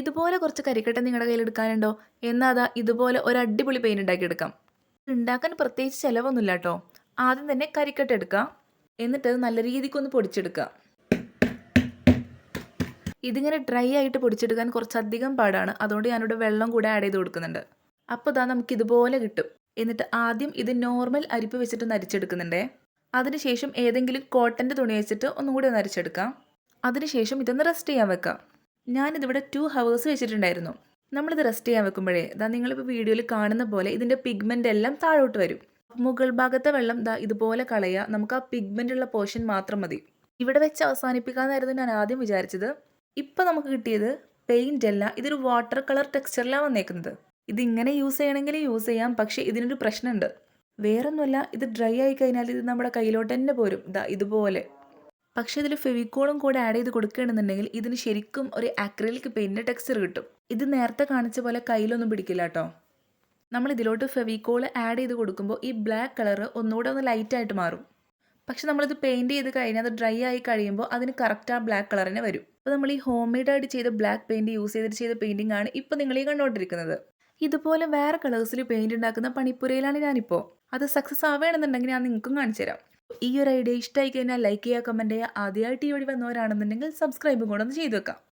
ഇതുപോലെ കുറച്ച് കരിക്കട്ട നിങ്ങളുടെ കയ്യിൽ എടുക്കാനുണ്ടോ? എന്നാൽ അതാ ഇതുപോലെ ഒരു അടിപൊളി പെയിൻ ഉണ്ടാക്കിയെടുക്കാം ഉണ്ടാക്കാൻ പ്രത്യേകിച്ച് ചിലവൊന്നുമില്ല കേട്ടോ. ആദ്യം തന്നെ കരിക്കട്ട എടുക്കുക എന്നിട്ട് അത് നല്ല രീതിക്കൊന്ന് പൊടിച്ചെടുക്കുക. ഇതിങ്ങനെ ഡ്രൈ ആയിട്ട് പൊടിച്ചെടുക്കാൻ കുറച്ചധികം പാടാണ്. അതുകൊണ്ട് ഞാനിവിടെ വെള്ളം കൂടെ ആഡ് ചെയ്ത് കൊടുക്കുന്നുണ്ട്. അപ്പോൾ ഇതാ നമുക്ക് ഇതുപോലെ കിട്ടും. എന്നിട്ട് ആദ്യം ഇത് നോർമൽ അരിപ്പ് വെച്ചിട്ട് നരിച്ചെടുക്കുന്നുണ്ടേ അതിനുശേഷം ഏതെങ്കിലും കോട്ടന്റെ തുണി വെച്ചിട്ട് ഒന്നും കൂടി അതിനുശേഷം ഇതൊന്ന് റെസ്റ്റ് ചെയ്യാൻ വെക്കാം. ഞാനിതിവിടെ ടു ഹവേഴ്സ് വെച്ചിട്ടുണ്ടായിരുന്നു. നമ്മളിത് റെസ്റ്റ് ചെയ്യാൻ വെക്കുമ്പോഴേ ദാ നിങ്ങളിപ്പോൾ വീഡിയോയിൽ കാണുന്ന പോലെ ഇതിന്റെ പിഗ്മെന്റ് എല്ലാം താഴോട്ട് വരും. മുകൾ ഭാഗത്തെ വെള്ളം ദാ ഇതുപോലെ കളയുക നമുക്ക് ആ പിഗ്മെന്റ് ഉള്ള പോർഷൻ മാത്രം മതി. ഇവിടെ വെച്ച് അവസാനിപ്പിക്കാമെന്നായിരുന്നു ഞാൻ ആദ്യം വിചാരിച്ചത് ഇപ്പം നമുക്ക് കിട്ടിയത് പെയിന്റ് അല്ല ഇതൊരു വാട്ടർ കളർ ടെക്സ്ചറിലാണ് വന്നേക്കുന്നത്. ഇതിങ്ങനെ യൂസ് ചെയ്യണമെങ്കിൽ യൂസ് ചെയ്യാം പക്ഷേ ഇതിനൊരു പ്രശ്നമുണ്ട്. വേറൊന്നുമല്ല ഇത് ഡ്രൈ ആയി കഴിഞ്ഞാൽ ഇത് നമ്മുടെ കയ്യിലോട്ട് തന്നെ പോരും. ദാ ഇതുപോലെ. പക്ഷേ ഇതിൽ ഫെവിക്കോളും കൂടെ ആഡ് ചെയ്ത് കൊടുക്കുകയാണെന്നുണ്ടെങ്കിൽ ഇതിന് ശരിക്കും ഒരു അക്രിലിക് പെയിന്റ് ടെക്സ്ചർ കിട്ടും. ഇത് നേരത്തെ കാണിച്ച പോലെ കയ്യിലൊന്നും പിടിക്കില്ല കേട്ടോ. നമ്മൾ ഇതിലോട്ട് ഫെവിക്കോൾ ആഡ് ചെയ്ത് കൊടുക്കുമ്പോൾ ഈ ബ്ലാക്ക് കളർ ഒന്നുകൂടെ ഒന്ന് ലൈറ്റായിട്ട് മാറും. പക്ഷെ നമ്മളിത് പെയിന്റ് ചെയ്ത് കഴിഞ്ഞാൽ അത് ഡ്രൈ ആയി കഴിയുമ്പോൾ അതിന് കറക്റ്റ് ആ ബ്ലാക്ക് കളർ തന്നെ വരും. അപ്പോൾ നമ്മൾ ഈ ഹോം മെയ്ഡായിട്ട് ചെയ്ത ബ്ലാക്ക് പെയിന്റ് യൂസ് ചെയ്തിട്ട് ചെയ്ത പെയിന്റിംഗ് ആണ് ഇപ്പോൾ നിങ്ങൾ ഈ കണ്ടുകൊണ്ടിരിക്കുന്നത് ഇതുപോലെ വേറെ കളേഴ്സിൽ പെയിന്റ് ഉണ്ടാക്കുന്ന പണിപ്പുരയിലാണ് ഞാനിപ്പോൾ അത് സക്സസ് ആവുകയാണെന്നുണ്ടെങ്കിൽ ഞാൻ നിങ്ങൾക്കും കാണിച്ചു തരാം ഈ ഒരു ഐഡിയ ഇഷ്ടമായി കഴിഞ്ഞാൽ ലൈക്ക് ചെയ്യുക കമന്റ് ചെയ്യുക ആദ്യമായിട്ട് ഈ വഴി വന്നവരാണെന്നുണ്ടെങ്കിൽ സബ്സ്ക്രൈബും കൂടെ ഒന്ന് ചെയ്തു വെക്കാം.